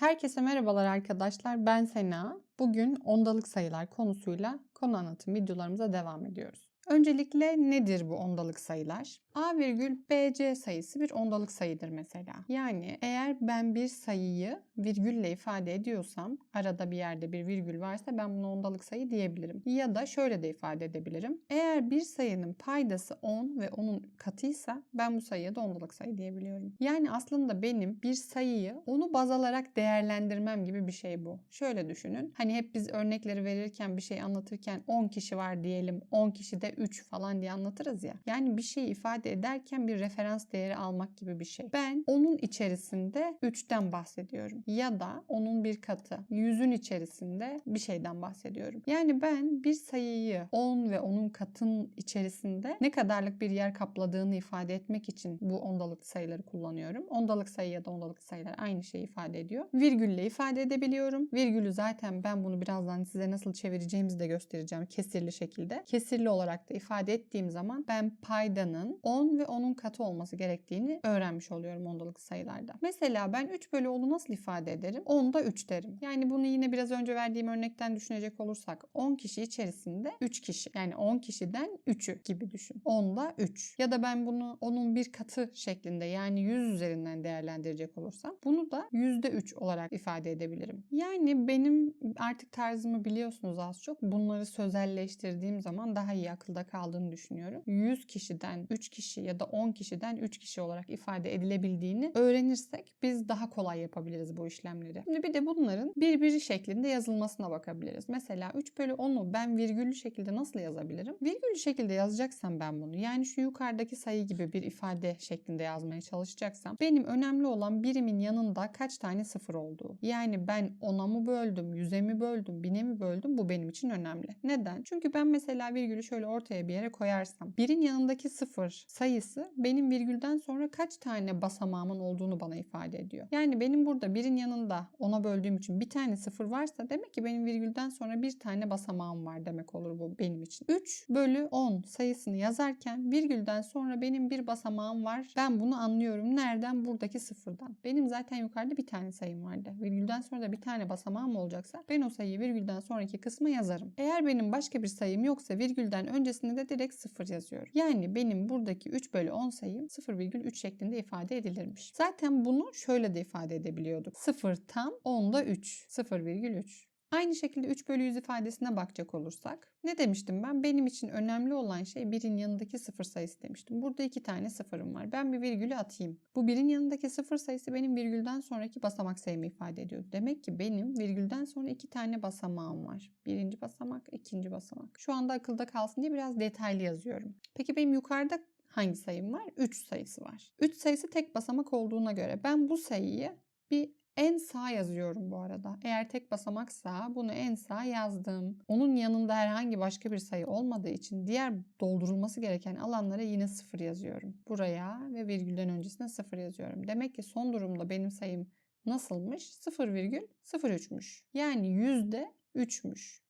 Herkese merhabalar arkadaşlar. Ben Sena. Bugün ondalık sayılar konusuyla konu anlatım videolarımıza devam ediyoruz. Öncelikle nedir bu ondalık sayılar? A virgül BC sayısı bir ondalık sayıdır mesela. Yani eğer ben bir sayıyı virgülle ifade ediyorsam, arada bir yerde bir virgül varsa ben buna ondalık sayı diyebilirim. Ya da şöyle de ifade edebilirim. Eğer bir sayının paydası 10 ve onun katıysa ben bu sayıya da ondalık sayı diyebiliyorum. Yani aslında benim bir sayıyı onu baz alarak değerlendirmem gibi bir şey bu. Şöyle düşünün. Hani hep biz örnekleri verirken bir şey anlatırken 10 kişi var diyelim. 10 kişi de 3 falan diye anlatırız ya. Yani bir şeyi ifade ederken bir referans değeri almak gibi bir şey. Ben onun içerisinde 3'ten bahsediyorum. Ya da onun bir katı. Yüzün içerisinde bir şeyden bahsediyorum. Yani ben bir sayıyı 10 ve onun katın içerisinde ne kadarlık bir yer kapladığını ifade etmek için bu ondalık sayıları kullanıyorum. Ondalık sayı ya da ondalık sayılar aynı şeyi ifade ediyor. Virgülle ifade edebiliyorum. Virgülü zaten ben bunu birazdan size nasıl çevireceğimizi de göstereceğim kesirli şekilde. Kesirli olarak da ifade ettiğim zaman ben paydanın 10 ve onun katı olması gerektiğini öğrenmiş oluyorum ondalık sayılarda. Mesela ben 3 bölü 10'u nasıl ifade ederim? 10'da 3 derim. Yani bunu yine biraz önce verdiğim örnekten düşünecek olursak 10 kişi içerisinde 3 kişi. Yani 10 kişiden 3'ü gibi düşün. 10'da 3. Ya da ben bunu onun bir katı şeklinde yani 100 üzerinden değerlendirecek olursam bunu da %3 olarak ifade edebilirim. Yani benim artık tarzımı biliyorsunuz az çok. Bunları sözelleştirdiğim zaman daha iyi akılda kaldığını düşünüyorum. 100 kişiden 3 kişi ya da 10 kişiden 3 kişi olarak ifade edilebildiğini öğrenirsek biz daha kolay yapabiliriz bu işlemleri. Şimdi bir de bunların birbiri şeklinde yazılmasına bakabiliriz. Mesela 3 bölü 10'u ben virgüllü şekilde nasıl yazabilirim? Virgüllü şekilde yazacaksam ben bunu yani şu yukarıdaki sayı gibi bir ifade şeklinde yazmaya çalışacaksam benim önemli olan birimin yanında kaç tane sıfır olduğu. Yani ben 10'a mı böldüm, 100'e mi böldüm, 1000'e mi böldüm bu benim için önemli. Neden? Çünkü ben mesela virgülü şöyle ortaya bir yere koyarsam birin yanındaki sıfır sayısı benim virgülden sonra kaç tane basamağımın olduğunu bana ifade ediyor. Yani benim burada birin yanında ona böldüğüm için bir tane sıfır varsa demek ki benim virgülden sonra bir tane basamağım var demek olur bu benim için. 3 bölü 10 sayısını yazarken virgülden sonra benim bir basamağım var. Ben bunu anlıyorum. Nereden? Buradaki sıfırdan. Benim zaten yukarıda bir tane sayım vardı. Virgülden sonra da bir tane basamağım olacaksa ben o sayıyı virgülden sonraki kısma yazarım. Eğer benim başka bir sayım yoksa virgülden öncesinde de direkt sıfır yazıyorum. Yani benim buradaki 3 bölü 10 sayım 0,3 şeklinde ifade edilirmiş. Zaten bunu şöyle de ifade edebiliyorduk. 0 tam 10'da 3. 0,3. Aynı şekilde 3 bölü 100 ifadesine bakacak olursak ne demiştim ben? Benim için önemli olan şey birin yanındaki sıfır sayısı demiştim. Burada iki tane sıfırım var. Ben bir virgülü atayım. Bu birin yanındaki sıfır sayısı benim virgülden sonraki basamak sayımı ifade ediyor. Demek ki benim virgülden sonra iki tane basamağım var. Birinci basamak, ikinci basamak. Şu anda akılda kalsın diye biraz detaylı yazıyorum. Peki benim yukarıda hangi sayım var? 3 sayısı var. 3 sayısı tek basamak olduğuna göre ben bu sayıyı bir en sağ yazıyorum bu arada. Eğer tek basamaksa bunu en sağ yazdım. Onun yanında herhangi başka bir sayı olmadığı için diğer doldurulması gereken alanlara yine sıfır yazıyorum. Buraya ve virgülden öncesine sıfır yazıyorum. Demek ki son durumda benim sayım nasılmış? 0,03'müş. Yani yüzde 3'müş.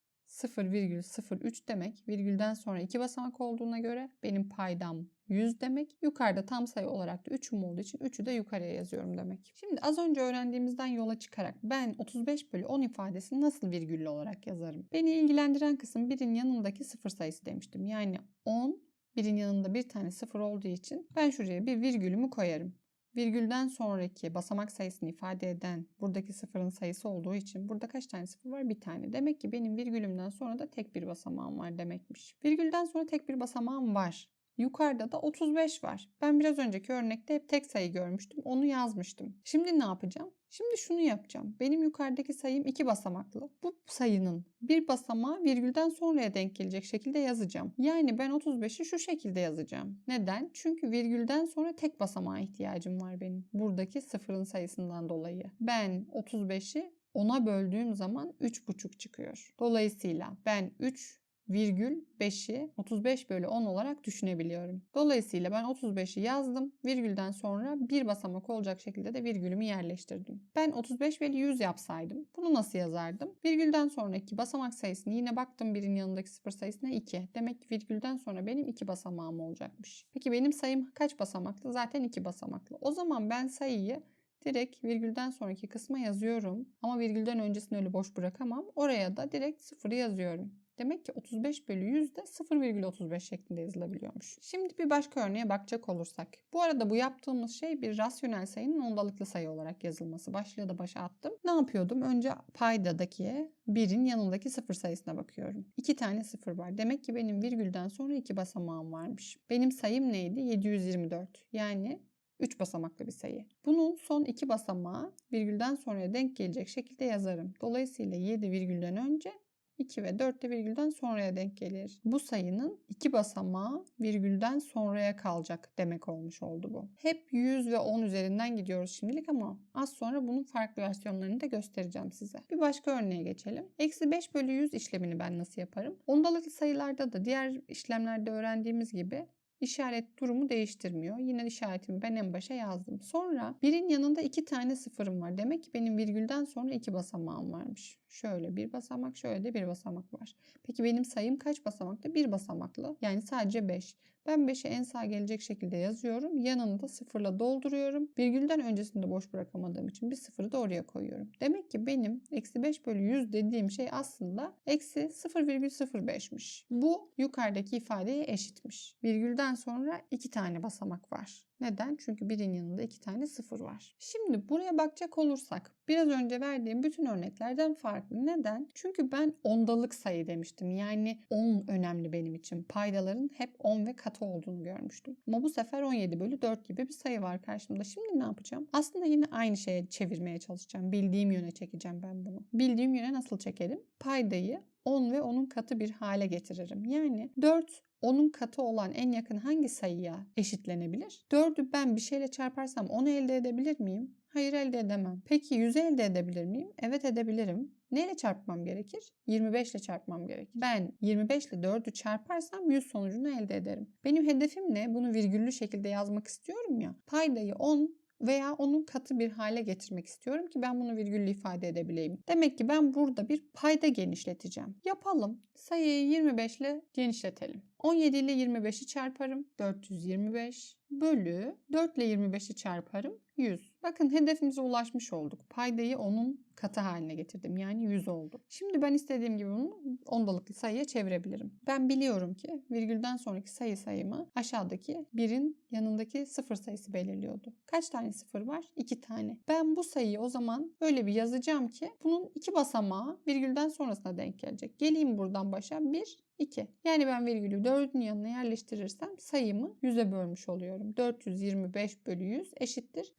0,03 demek virgülden sonra iki basamak olduğuna göre benim paydam 100 demek. Yukarıda tam sayı olarak da 3'üm olduğu için 3'ü de yukarıya yazıyorum demek. Şimdi az önce öğrendiğimizden yola çıkarak ben 35 bölü 10 ifadesini nasıl virgüllü olarak yazarım? Beni ilgilendiren kısım birin yanındaki sıfır sayısı demiştim. Yani 10 birin yanında bir tane sıfır olduğu için ben şuraya bir virgülümü koyarım. Virgülden sonraki basamak sayısını ifade eden buradaki sıfırın sayısı olduğu için burada kaç tane sıfır var? Bir tane. Demek ki benim virgülümden sonra da tek bir basamağım var demekmiş. Virgülden sonra tek bir basamağım var. Yukarıda da 35 var. Ben biraz önceki örnekte hep tek sayı görmüştüm. Onu yazmıştım. Şimdi ne yapacağım? Şimdi şunu yapacağım. Benim yukarıdaki sayım iki basamaklı. Bu sayının bir basamağı virgülden sonraya denk gelecek şekilde yazacağım. Yani ben 35'i şu şekilde yazacağım. Neden? Çünkü virgülden sonra tek basamağa ihtiyacım var benim. Buradaki sıfırın sayısından dolayı. Ben 35'i 10'a böldüğüm zaman 3,5 çıkıyor. Dolayısıyla ben 3 virgül 5'i 35 bölü 10 olarak düşünebiliyorum. Dolayısıyla ben 35'i yazdım. Virgülden sonra bir basamak olacak şekilde de virgülümü yerleştirdim. Ben 35 bölü 100 yapsaydım bunu nasıl yazardım? Virgülden sonraki basamak sayısını yine baktım birin yanındaki sıfır sayısına 2. Demek ki virgülden sonra benim 2 basamağım olacakmış. Peki benim sayım kaç basamaklı? Zaten 2 basamaklı. O zaman ben sayıyı direkt virgülden sonraki kısma yazıyorum. Ama virgülden öncesini öyle boş bırakamam. Oraya da direkt sıfırı yazıyorum. Demek ki 35 bölü 100 de 0,35 şeklinde yazılabiliyormuş. Şimdi bir başka örneğe bakacak olursak. Bu arada bu yaptığımız şey bir rasyonel sayının ondalıklı sayı olarak yazılması. Başlığı da başa attım. Ne yapıyordum? Önce paydadaki birin yanındaki sıfır sayısına bakıyorum. İki tane sıfır var. Demek ki benim virgülden sonra iki basamağım varmış. Benim sayım neydi? 724. Yani 3 basamaklı bir sayı. Bunun son iki basamağı virgülden sonraya denk gelecek şekilde yazarım. Dolayısıyla 7 virgülden önce 2 ve 4 de virgülden sonraya denk gelir. Bu sayının iki basamağı virgülden sonraya kalacak demek olmuş oldu bu. Hep 100 ve 10 üzerinden gidiyoruz şimdilik ama az sonra bunun farklı versiyonlarını da göstereceğim size. Bir başka örneğe geçelim. Eksi 5 bölü 100 işlemini ben nasıl yaparım? Ondalıklı sayılarda da diğer işlemlerde öğrendiğimiz gibi işaret durumu değiştirmiyor. Yine işaretimi ben en başa yazdım. Sonra birin yanında iki tane sıfırım var. Demek ki benim virgülden sonra iki basamağım varmış. Şöyle bir basamak, şöyle de bir basamak var. Peki benim sayım kaç basamaklı? Bir basamaklı. Yani sadece 5. Ben 5'i en sağ gelecek şekilde yazıyorum. Yanını da sıfırla dolduruyorum. Virgülden öncesinde boş bırakamadığım için bir sıfırı da oraya koyuyorum. Demek ki benim eksi 5 bölü 100 dediğim şey aslında eksi 0,05'miş. Bu yukarıdaki ifadeye eşitmiş. Virgülden sonra iki tane basamak var. Neden? Çünkü birin yanında iki tane sıfır var. Şimdi buraya bakacak olursak biraz önce verdiğim bütün örneklerden farklı. Neden? Çünkü ben ondalık sayı demiştim. Yani 10 önemli benim için. Paydaların hep 10 ve katı olduğunu görmüştüm. Ama bu sefer 17 bölü 4 gibi bir sayı var karşımda. Şimdi ne yapacağım? Aslında yine aynı şeye çevirmeye çalışacağım. Bildiğim yöne çekeceğim ben bunu. Bildiğim yöne nasıl çekerim? Paydayı 10 ve onun katı bir hale getiririm. Yani 4 onun katı olan en yakın hangi sayıya eşitlenebilir? 4'ü ben bir şeyle çarparsam onu elde edebilir miyim? Hayır elde edemem. Peki 100'ü elde edebilir miyim? Evet edebilirim. Neyle çarpmam gerekir? 25 ile çarpmam gerekir. Ben 25 ile 4'ü çarparsam 100 sonucunu elde ederim. Benim hedefim ne? Bunu virgüllü şekilde yazmak istiyorum ya. Paydayı 10 veya onun katı bir hale getirmek istiyorum ki ben bunu virgüllü ifade edebileyim. Demek ki ben burada bir payda genişleteceğim. Yapalım. Sayıyı 25 ile genişletelim. 17 ile 25'i çarparım. 425 bölü 4 ile 25'i çarparım. 100. Bakın hedefimize ulaşmış olduk. Paydayı onun katı haline getirdim. Yani 100 oldu. Şimdi ben istediğim gibi bunu ondalıklı sayıya çevirebilirim. Ben biliyorum ki virgülden sonraki sayı sayımı aşağıdaki birin yanındaki sıfır sayısı belirliyordu. Kaç tane sıfır var? 2 tane. Ben bu sayıyı o zaman öyle bir yazacağım ki bunun iki basamağı virgülden sonrasına denk gelecek. Geleyim buradan başa 1, 2. Yani ben virgülü 4'ün yanına yerleştirirsem sayımı 100'e bölmüş oluyorum. 425 bölü 100 eşittir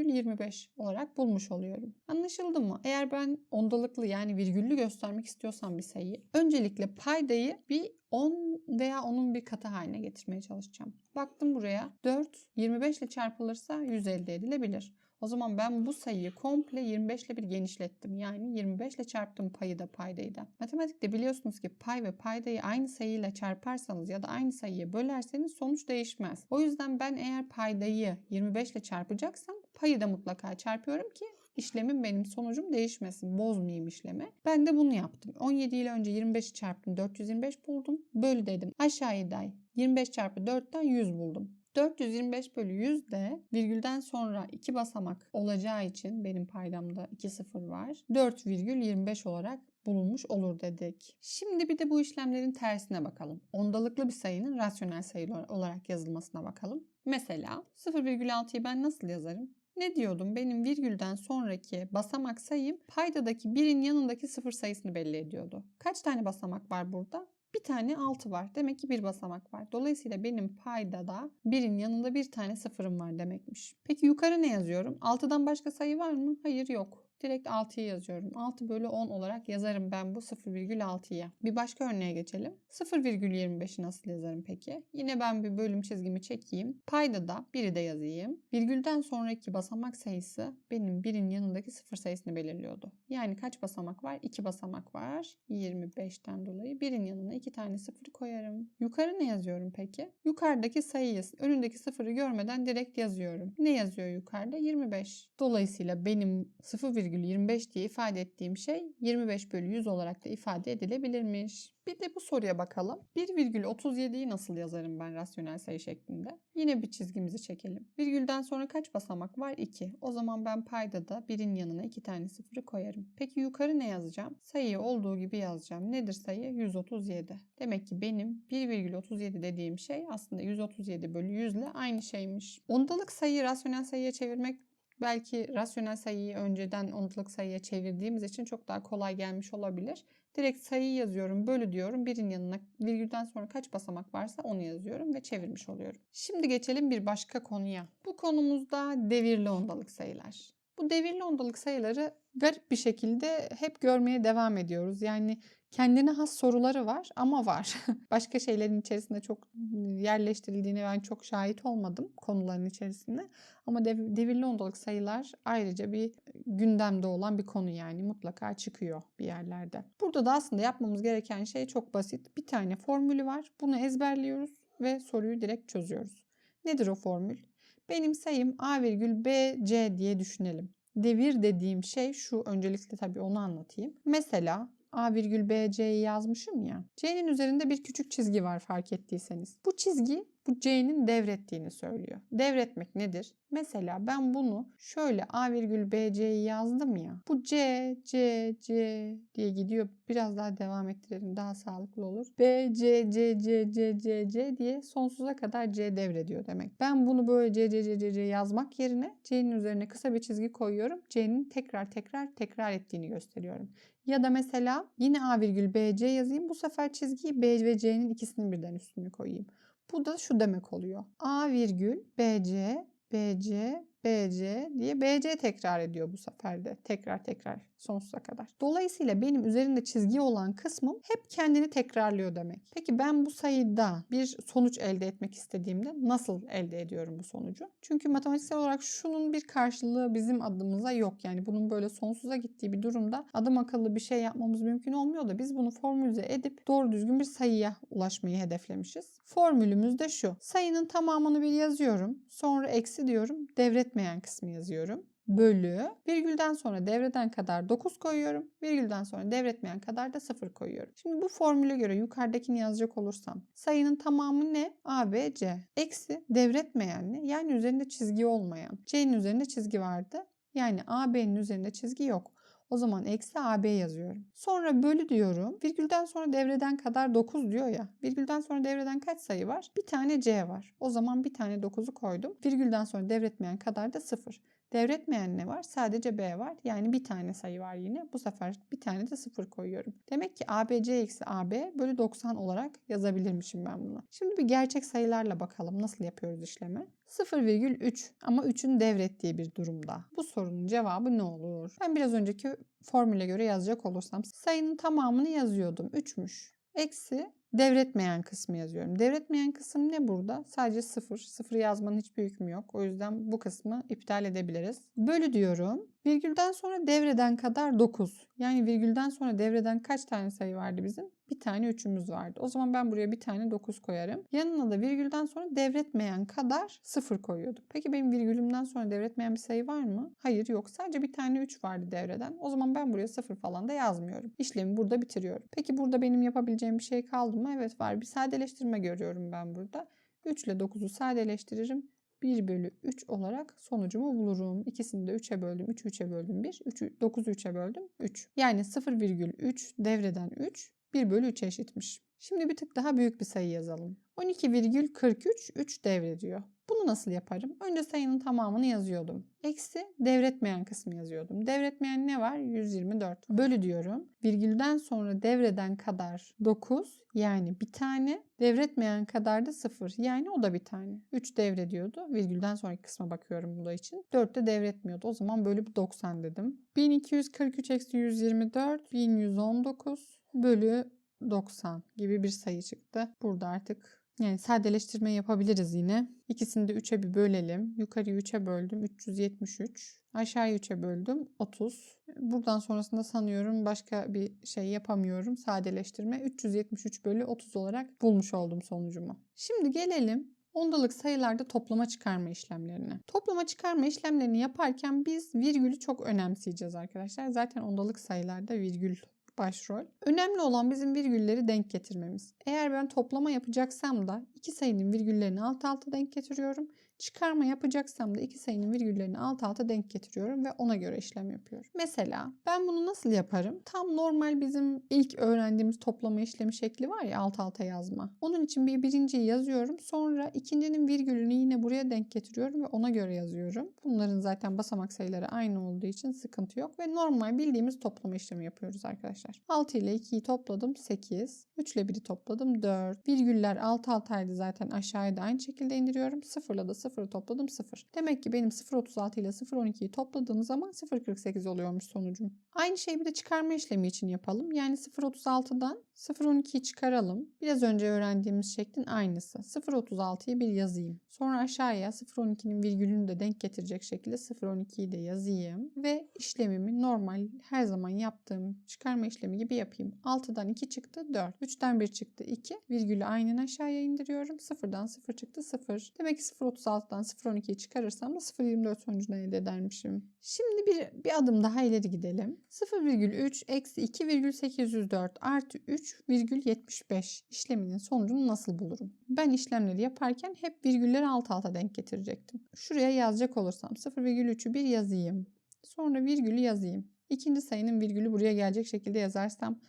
4,25 olarak bulmuş oluyorum. Anlaşıldı mı? Eğer ben ondalıklı yani virgüllü göstermek istiyorsam bir sayıyı öncelikle paydayı bir 10 veya onun bir katı haline getirmeye çalışacağım. Baktım buraya 4 25 ile çarpılırsa 100 elde edilebilir. O zaman ben bu sayıyı komple 25 ile bir genişlettim. Yani 25 ile çarptım payı da paydayı da. Matematikte biliyorsunuz ki pay ve paydayı aynı sayıyla çarparsanız ya da aynı sayıya bölerseniz sonuç değişmez. O yüzden ben eğer paydayı 25 ile çarpacaksam payı da mutlaka çarpıyorum ki işlemin benim sonucum değişmesin. Bozmayayım işlemi. Ben de bunu yaptım. 17 ile önce 25'i çarptım. 425 buldum. Böl dedim. Aşağıya day. 25 çarpı 4'ten 100 buldum. 425 bölü 100 de virgülden sonra iki basamak olacağı için benim paydamda 2 sıfır var. 4,25 olarak bulunmuş olur dedik. Şimdi bir de bu işlemlerin tersine bakalım. Ondalıklı bir sayının rasyonel sayı olarak yazılmasına bakalım. Mesela 0,6'yı ben nasıl yazarım? Ne diyordum? Benim virgülden sonraki basamak sayım paydadaki birin yanındaki sıfır sayısını belli ediyordu. Kaç tane basamak var burada? Bir tane 6 var. Demek ki bir basamak var. Dolayısıyla benim paydada birin yanında bir tane sıfırım var demekmiş. Peki yukarı ne yazıyorum? 6'dan başka sayı var mı? Hayır yok. Direkt 6'yı yazıyorum. 6 bölü 10 olarak yazarım ben bu 0,6'ya. Bir başka örneğe geçelim. 0,25'i nasıl yazarım peki? Yine ben bir bölüm çizgimi çekeyim. Payda da 1'i de yazayım. Virgülden sonraki basamak sayısı benim birin yanındaki sıfır sayısını belirliyordu. Yani kaç basamak var? 2 basamak var. 25'ten dolayı birin yanına 2 tane sıfır koyarım. Yukarı ne yazıyorum peki? Yukarıdaki sayıyı önündeki sıfırı görmeden direkt yazıyorum. Ne yazıyor yukarıda? 25. Dolayısıyla benim 0, 0,25 diye ifade ettiğim şey 25 bölü 100 olarak da ifade edilebilirmiş. Bir de bu soruya bakalım. 1,37'yi nasıl yazarım ben rasyonel sayı şeklinde? Yine bir çizgimizi çekelim. Virgülden sonra kaç basamak var? 2. O zaman ben payda da birin yanına 2 tane sıfırı koyarım. Peki yukarı ne yazacağım? Sayıyı olduğu gibi yazacağım. Nedir sayı? 137. Demek ki benim 1,37 dediğim şey aslında 137 bölü 100 ile aynı şeymiş. Ondalık sayıyı rasyonel sayıya çevirmek belki rasyonel sayıyı önceden ondalık sayıya çevirdiğimiz için çok daha kolay gelmiş olabilir. Direkt sayıyı yazıyorum, bölü diyorum. Birin yanına virgülden sonra kaç basamak varsa onu yazıyorum ve çevirmiş oluyorum. Şimdi geçelim bir başka konuya. Bu konumuzda devirli ondalık sayılar. Bu devirli ondalık sayıları garip bir şekilde hep görmeye devam ediyoruz. Yani kendine has soruları var ama var. Başka şeylerin içerisinde çok yerleştirildiğine ben çok şahit olmadım konuların içerisinde. Ama dev- devirli ondalık sayılar ayrıca bir gündemde olan bir konu yani mutlaka çıkıyor bir yerlerde. Burada da aslında yapmamız gereken şey çok basit. Bir tane formülü var. Bunu ezberliyoruz ve soruyu direkt çözüyoruz. Nedir o formül? Benim sayım A virgül B C diye düşünelim. Devir dediğim şey şu. Öncelikle tabii onu anlatayım. Mesela A virgül B C'yi yazmışım ya. C'nin üzerinde bir küçük çizgi var fark ettiyseniz. Bu çizgi bu C'nin devrettiğini söylüyor. Devretmek nedir? Mesela ben bunu şöyle A virgül B C'yi yazdım ya. Bu C, C, C diye gidiyor. Biraz daha devam ettirelim daha sağlıklı olur. B, C, C, C, C, C, C diye sonsuza kadar C devrediyor demek. Ben bunu böyle C, C, C, C, C yazmak yerine C'nin üzerine kısa bir çizgi koyuyorum. C'nin tekrar tekrar tekrar ettiğini gösteriyorum. Ya da mesela yine A virgül B, C yazayım. Bu sefer çizgiyi B ve C'nin ikisinin birden üstüne koyayım. Bu da şu demek oluyor. A virgül BC, BC, BC diye BC tekrar ediyor bu sefer de. Tekrar tekrar sonsuza kadar. Dolayısıyla benim üzerinde çizgi olan kısmım hep kendini tekrarlıyor demek. Peki ben bu sayıda bir sonuç elde etmek istediğimde nasıl elde ediyorum bu sonucu? Çünkü matematiksel olarak şunun bir karşılığı bizim adımıza yok. Yani bunun böyle sonsuza gittiği bir durumda adam akıllı bir şey yapmamız mümkün olmuyor da biz bunu formülize edip doğru düzgün bir sayıya ulaşmayı hedeflemişiz. Formülümüz de şu. Sayının tamamını bir yazıyorum. Sonra eksi diyorum. Devretmeyen kısmı yazıyorum bölü virgülden sonra devreden kadar 9 koyuyorum. Virgülden sonra devretmeyen kadar da 0 koyuyorum. Şimdi bu formüle göre yukarıdakini yazacak olursam sayının tamamı ne? A, B, C. Eksi devretmeyen ne? Yani üzerinde çizgi olmayan. C'nin üzerinde çizgi vardı. Yani A, B'nin üzerinde çizgi yok. O zaman eksi AB yazıyorum. Sonra bölü diyorum. Virgülden sonra devreden kadar 9 diyor ya. Virgülden sonra devreden kaç sayı var? Bir tane C var. O zaman bir tane 9'u koydum. Virgülden sonra devretmeyen kadar da 0. Devretmeyen ne var? Sadece B var. Yani bir tane sayı var yine. Bu sefer bir tane de 0 koyuyorum. Demek ki ABC eksi AB bölü 90 olarak yazabilirmişim ben bunu. Şimdi bir gerçek sayılarla bakalım nasıl yapıyoruz işlemi. 0,3 ama 3'ün devrettiği bir durumda. Bu sorunun cevabı ne olur? Ben biraz önceki formüle göre yazacak olursam sayının tamamını yazıyordum. 3'müş. Eksi devretmeyen kısmı yazıyorum. Devretmeyen kısım ne burada? Sadece 0. 0 yazmanın hiçbir hükmü yok. O yüzden bu kısmı iptal edebiliriz. Bölü diyorum. Virgülden sonra devreden kadar 9. Yani virgülden sonra devreden kaç tane sayı vardı bizim? Bir tane 3'ümüz vardı. O zaman ben buraya bir tane 9 koyarım. Yanına da virgülden sonra devretmeyen kadar 0 koyuyorduk. Peki benim virgülümden sonra devretmeyen bir sayı var mı? Hayır yok. Sadece bir tane 3 vardı devreden. O zaman ben buraya 0 falan da yazmıyorum. İşlemi burada bitiriyorum. Peki burada benim yapabileceğim bir şey kaldı mı? Evet var. Bir sadeleştirme görüyorum ben burada. 3 ile 9'u sadeleştiririm. 1 bölü 3 olarak sonucumu bulurum. İkisini de 3'e böldüm. 3'ü 3'e böldüm 1. 3'ü 9'u 3'e böldüm 3. Yani 0,3 devreden 3 1 bölü 3'e eşitmiş. Şimdi bir tık daha büyük bir sayı yazalım. 12,43 3 devrediyor. Bunu nasıl yaparım? Önce sayının tamamını yazıyordum. Eksi devretmeyen kısmı yazıyordum. Devretmeyen ne var? 124. Bölü diyorum. Virgülden sonra devreden kadar 9 yani bir tane. Devretmeyen kadar da 0 yani o da bir tane. 3 devrediyordu. Virgülden sonraki kısma bakıyorum bu da için. 4 de devretmiyordu. O zaman bölü 90 dedim. 1243 eksi 124 1119 bölü 90 gibi bir sayı çıktı. Burada artık yani sadeleştirme yapabiliriz yine. İkisini de 3'e bir bölelim. Yukarıyı 3'e böldüm. 373. Aşağıyı 3'e böldüm. 30. Buradan sonrasında sanıyorum başka bir şey yapamıyorum. Sadeleştirme. 373 bölü 30 olarak bulmuş oldum sonucumu. Şimdi gelelim Ondalık sayılarda toplama çıkarma işlemlerini. Toplama çıkarma işlemlerini yaparken biz virgülü çok önemseyeceğiz arkadaşlar. Zaten ondalık sayılarda virgül başrol. Önemli olan bizim virgülleri denk getirmemiz. Eğer ben toplama yapacaksam da iki sayının virgüllerini alt alta denk getiriyorum. Çıkarma yapacaksam da iki sayının virgüllerini alt alta denk getiriyorum ve ona göre işlem yapıyorum. Mesela ben bunu nasıl yaparım? Tam normal bizim ilk öğrendiğimiz toplama işlemi şekli var ya alt alta yazma. Onun için bir birinciyi yazıyorum. Sonra ikincinin virgülünü yine buraya denk getiriyorum ve ona göre yazıyorum. Bunların zaten basamak sayıları aynı olduğu için sıkıntı yok ve normal bildiğimiz toplama işlemi yapıyoruz arkadaşlar. 6 ile 2'yi topladım 8. 3 ile 1'i topladım 4. Virgüller alt altaydı zaten aşağıya da aynı şekilde indiriyorum. 0 ile de 0'ı topladım 0. Demek ki benim 0.36 ile 0.12'yi topladığım zaman 0.48 oluyormuş sonucum. Aynı şeyi bir de çıkarma işlemi için yapalım. Yani 0.36'dan 0.12'yi çıkaralım. Biraz önce öğrendiğimiz şeklin aynısı. 0.36'yı bir yazayım. Sonra aşağıya 0.12'nin virgülünü de denk getirecek şekilde 0.12'yi de yazayım. Ve işlemimi normal her zaman yaptığım çıkarma işlemi gibi yapayım. 6'dan 2 çıktı 4. 3'ten 1 çıktı 2. Virgülü aynen aşağıya indiriyorum. 0'dan 0 çıktı 0. Demek ki 0.36'dan 0.12'yi çıkarırsam da 0.24 sonucunu elde edermişim. Şimdi bir, bir adım daha ileri gidelim. 0,3 eksi 2,804 artı 3,75 işleminin sonucunu nasıl bulurum? Ben işlemleri yaparken hep virgülleri alt alta denk getirecektim. Şuraya yazacak olursam 0,3'ü bir yazayım. Sonra virgülü yazayım. İkinci sayının virgülü buraya gelecek şekilde yazarsam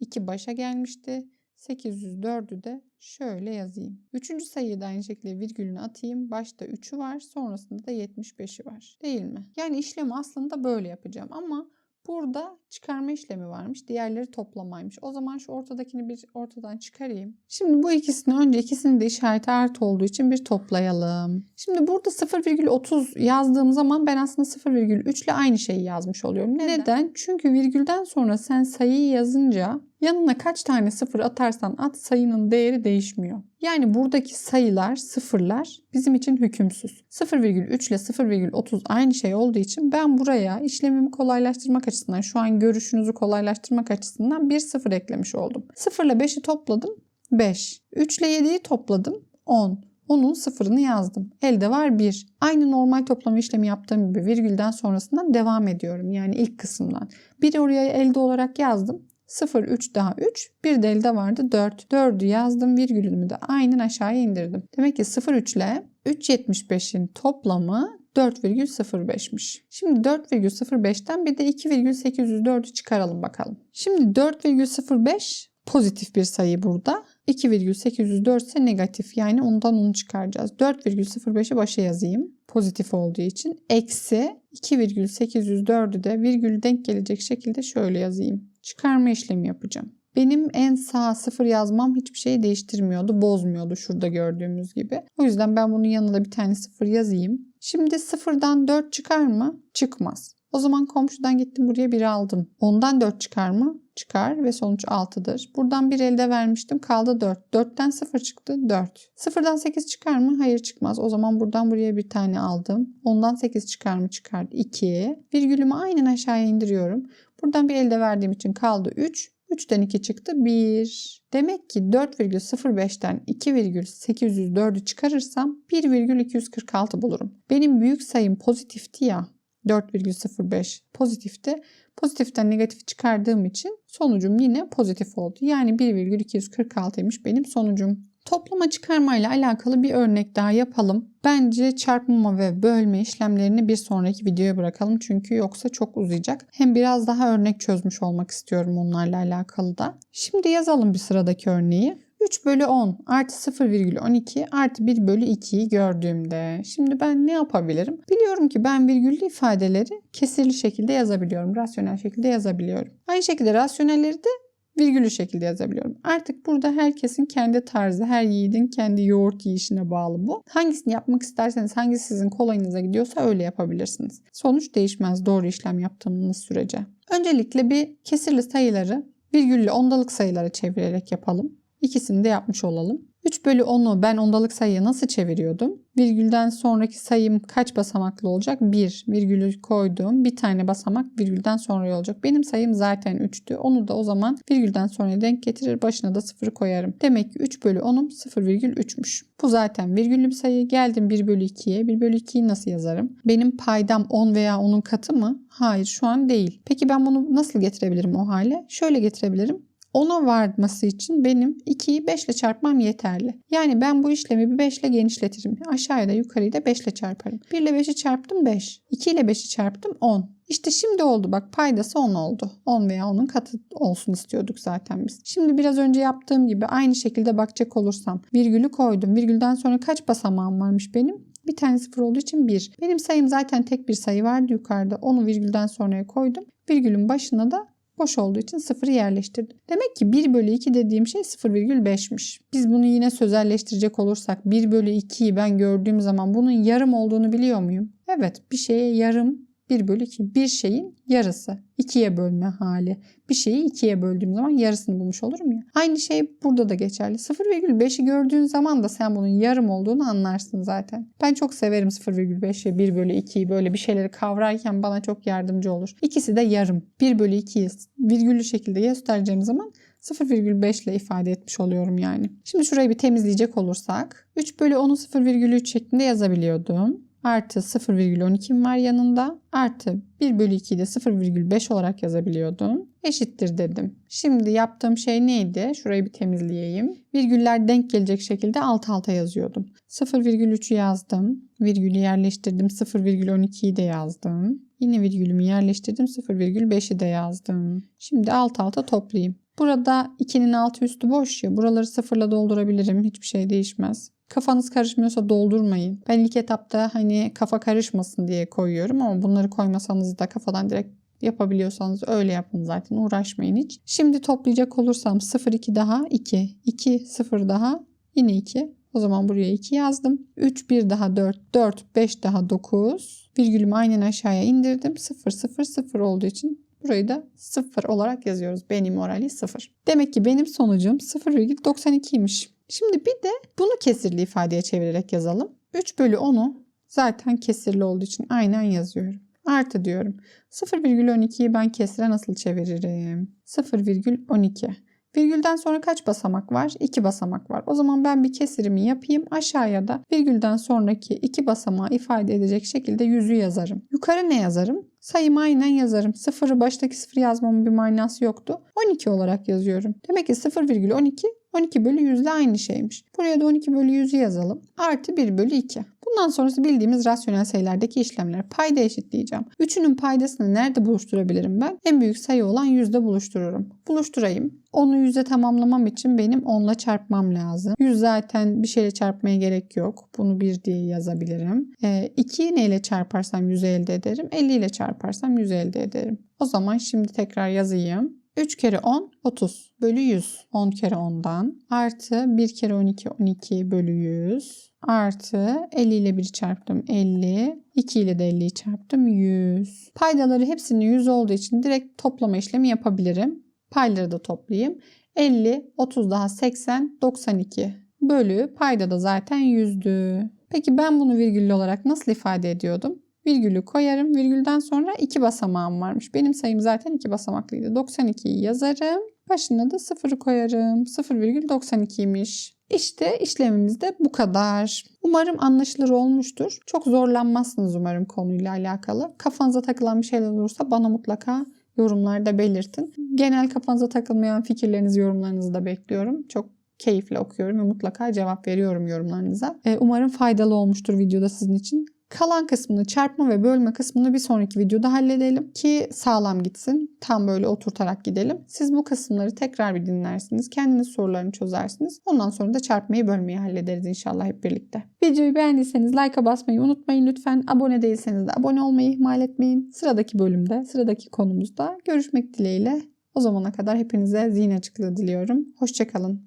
2 başa gelmişti. 804'ü de şöyle yazayım. Üçüncü sayıyı da aynı şekilde virgülünü atayım. Başta 3'ü var sonrasında da 75'i var. Değil mi? Yani işlemi aslında böyle yapacağım ama Burada çıkarma işlemi varmış. Diğerleri toplamaymış. O zaman şu ortadakini bir ortadan çıkarayım. Şimdi bu ikisini önce ikisinin de işareti artı olduğu için bir toplayalım. Şimdi burada 0,30 yazdığım zaman ben aslında 0,3 ile aynı şeyi yazmış oluyorum. Neden? Neden? Çünkü virgülden sonra sen sayıyı yazınca yanına kaç tane sıfır atarsan at sayının değeri değişmiyor. Yani buradaki sayılar, sıfırlar bizim için hükümsüz. 0,3 ile 0,30 aynı şey olduğu için ben buraya işlemimi kolaylaştırmak açısından, şu an görüşünüzü kolaylaştırmak açısından bir sıfır eklemiş oldum. 0 ile 5'i topladım 5. 3 ile 7'yi topladım 10. Onun sıfırını yazdım. Elde var 1. Aynı normal toplama işlemi yaptığım gibi virgülden sonrasından devam ediyorum. Yani ilk kısımdan. Bir oraya elde olarak yazdım. 0, 3 daha 3. Bir de elde vardı 4. 4'ü yazdım virgülümü de aynen aşağıya indirdim. Demek ki 0, 3 ile 3.75'in toplamı 4,05'miş. Şimdi 4,05'ten bir de 2,804'ü çıkaralım bakalım. Şimdi 4,05 pozitif bir sayı burada. 2,804 ise negatif yani ondan onu çıkaracağız. 4,05'i başa yazayım pozitif olduğu için. Eksi 2,804'ü de virgül denk gelecek şekilde şöyle yazayım. Çıkarma işlemi yapacağım. Benim en sağ sıfır yazmam hiçbir şeyi değiştirmiyordu, bozmuyordu şurada gördüğümüz gibi. O yüzden ben bunun yanına bir tane sıfır yazayım. Şimdi sıfırdan 4 çıkar mı? Çıkmaz. O zaman komşudan gittim buraya 1 aldım. Ondan 4 çıkar mı? Çıkar ve sonuç 6'dır. Buradan bir elde vermiştim kaldı 4. 4'ten 0 çıktı 4. 0'dan 8 çıkar mı? Hayır çıkmaz. O zaman buradan buraya bir tane aldım. Ondan 8 çıkar mı? Çıkar 2. Virgülümü aynen aşağıya indiriyorum. Buradan bir elde verdiğim için kaldı 3. 3'ten 2 çıktı 1. Demek ki 4,05'ten 2,804'ü çıkarırsam 1,246 bulurum. Benim büyük sayım pozitifti ya. 4,05 pozitifti. Pozitiften negatifi çıkardığım için sonucum yine pozitif oldu. Yani 1,246'ymış benim sonucum. Toplama çıkarma ile alakalı bir örnek daha yapalım. Bence çarpma ve bölme işlemlerini bir sonraki videoya bırakalım. Çünkü yoksa çok uzayacak. Hem biraz daha örnek çözmüş olmak istiyorum onlarla alakalı da. Şimdi yazalım bir sıradaki örneği. 3 bölü 10 artı 0,12 artı 1 bölü 2'yi gördüğümde şimdi ben ne yapabilirim? Biliyorum ki ben virgüllü ifadeleri kesirli şekilde yazabiliyorum. Rasyonel şekilde yazabiliyorum. Aynı şekilde rasyonelleri de virgülü şekilde yazabiliyorum. Artık burada herkesin kendi tarzı, her yiğidin kendi yoğurt yiyişine bağlı bu. Hangisini yapmak isterseniz, hangisi sizin kolayınıza gidiyorsa öyle yapabilirsiniz. Sonuç değişmez doğru işlem yaptığınız sürece. Öncelikle bir kesirli sayıları virgüllü ondalık sayılara çevirerek yapalım. İkisini de yapmış olalım. 3 bölü 10'u ben ondalık sayıya nasıl çeviriyordum? Virgülden sonraki sayım kaç basamaklı olacak? 1. Virgülü koydum. Bir tane basamak virgülden sonra olacak. Benim sayım zaten 3'tü. Onu da o zaman virgülden sonra denk getirir. Başına da 0 koyarım. Demek ki 3 bölü 10'um 0,3'müş. Bu zaten virgüllü bir sayı. Geldim 1 bölü 2'ye. 1 bölü 2'yi nasıl yazarım? Benim paydam 10 veya onun katı mı? Hayır şu an değil. Peki ben bunu nasıl getirebilirim o hale? Şöyle getirebilirim. 10'a varması için benim 2'yi 5 ile çarpmam yeterli. Yani ben bu işlemi bir 5 ile genişletirim. Aşağıya da yukarıyı da 5 ile çarparım. 1 ile 5'i çarptım 5. 2 ile 5'i çarptım 10. İşte şimdi oldu bak paydası 10 oldu. 10 veya onun katı olsun istiyorduk zaten biz. Şimdi biraz önce yaptığım gibi aynı şekilde bakacak olursam virgülü koydum. Virgülden sonra kaç basamağım varmış benim? Bir tane sıfır olduğu için 1. Benim sayım zaten tek bir sayı vardı yukarıda. Onu virgülden sonraya koydum. Virgülün başına da boş olduğu için sıfırı yerleştirdim. Demek ki 1 bölü 2 dediğim şey 0,5'miş. Biz bunu yine sözelleştirecek olursak 1 bölü 2'yi ben gördüğüm zaman bunun yarım olduğunu biliyor muyum? Evet bir şeye yarım 1 bölü 2. Bir şeyin yarısı. 2'ye bölme hali. Bir şeyi 2'ye böldüğüm zaman yarısını bulmuş olurum ya. Aynı şey burada da geçerli. 0,5'i gördüğün zaman da sen bunun yarım olduğunu anlarsın zaten. Ben çok severim 0,5'i 1 bölü 2'yi böyle bir şeyleri kavrarken bana çok yardımcı olur. İkisi de yarım. 1 bölü 2'yi virgüllü şekilde göstereceğim zaman 0,5 ile ifade etmiş oluyorum yani. Şimdi şurayı bir temizleyecek olursak 3 bölü 10'u 0,3 şeklinde yazabiliyordum artı 0,12'm var yanında. Artı 1 bölü 2'yi de 0,5 olarak yazabiliyordum. Eşittir dedim. Şimdi yaptığım şey neydi? Şurayı bir temizleyeyim. Virgüller denk gelecek şekilde alt alta yazıyordum. 0,3'ü yazdım. Virgülü yerleştirdim. 0,12'yi de yazdım. Yine virgülümü yerleştirdim. 0,5'i de yazdım. Şimdi alt alta toplayayım. Burada 2'nin altı üstü boş ya. Buraları sıfırla doldurabilirim. Hiçbir şey değişmez. Kafanız karışmıyorsa doldurmayın. Ben ilk etapta hani kafa karışmasın diye koyuyorum ama bunları koymasanız da kafadan direkt yapabiliyorsanız öyle yapın zaten uğraşmayın hiç. Şimdi toplayacak olursam 0 2 daha 2 2 0 daha yine 2 o zaman buraya 2 yazdım. 3 1 daha 4 4 5 daha 9 virgülümü aynen aşağıya indirdim. 0 0 0 olduğu için Burayı da 0 olarak yazıyoruz. Benim orali 0. Demek ki benim sonucum 0,92'ymiş. Şimdi bir de bunu kesirli ifadeye çevirerek yazalım. 3 bölü 10'u zaten kesirli olduğu için aynen yazıyorum. Artı diyorum. 0,12'yi ben kesire nasıl çeviririm? 0,12. Virgülden sonra kaç basamak var? 2 basamak var. O zaman ben bir kesirimi yapayım. Aşağıya da virgülden sonraki 2 basamağı ifade edecek şekilde yüzü yazarım. Yukarı ne yazarım? Sayımı aynen yazarım. Sıfırı baştaki sıfır yazmamın bir manası yoktu. 12 olarak yazıyorum. Demek ki 0,12 12 bölü 100 ile aynı şeymiş. Buraya da 12 bölü 100'ü yazalım. Artı 1 bölü 2. Bundan sonrası bildiğimiz rasyonel sayılardaki işlemler. Payda eşitleyeceğim. Üçünün paydasını nerede buluşturabilirim ben? En büyük sayı olan yüzde buluştururum. Buluşturayım. Onu yüzde tamamlamam için benim 10 ile çarpmam lazım. 100 zaten bir şeyle çarpmaya gerek yok. Bunu 1 diye yazabilirim. E, 2 neyle çarparsam 100 elde ederim. 50 ile çarparsam 100 elde ederim. O zaman şimdi tekrar yazayım. 3 kere 10 30 bölü 100. 10 kere 10'dan artı 1 kere 12 12 bölü 100 artı 50 ile 1 çarptım 50 2 ile de 50'yi çarptım 100. Paydaları hepsinin 100 olduğu için direkt toplama işlemi yapabilirim. Payları da toplayayım. 50 30 daha 80 92 bölü payda da zaten 100'dü. Peki ben bunu virgüllü olarak nasıl ifade ediyordum? Virgülü koyarım. Virgülden sonra iki basamağım varmış. Benim sayım zaten iki basamaklıydı. 92'yi yazarım. Başına da sıfırı koyarım. 0,92'ymiş. İşte işlemimiz de bu kadar. Umarım anlaşılır olmuştur. Çok zorlanmazsınız umarım konuyla alakalı. Kafanıza takılan bir şeyler olursa bana mutlaka yorumlarda belirtin. Genel kafanıza takılmayan fikirlerinizi, yorumlarınızı da bekliyorum. Çok keyifle okuyorum ve mutlaka cevap veriyorum yorumlarınıza. Umarım faydalı olmuştur videoda sizin için. Kalan kısmını çarpma ve bölme kısmını bir sonraki videoda halledelim ki sağlam gitsin. Tam böyle oturtarak gidelim. Siz bu kısımları tekrar bir dinlersiniz. Kendiniz sorularını çözersiniz. Ondan sonra da çarpmayı bölmeyi hallederiz inşallah hep birlikte. Videoyu beğendiyseniz like'a basmayı unutmayın lütfen. Abone değilseniz de abone olmayı ihmal etmeyin. Sıradaki bölümde, sıradaki konumuzda görüşmek dileğiyle. O zamana kadar hepinize zihin açıklığı diliyorum. Hoşçakalın.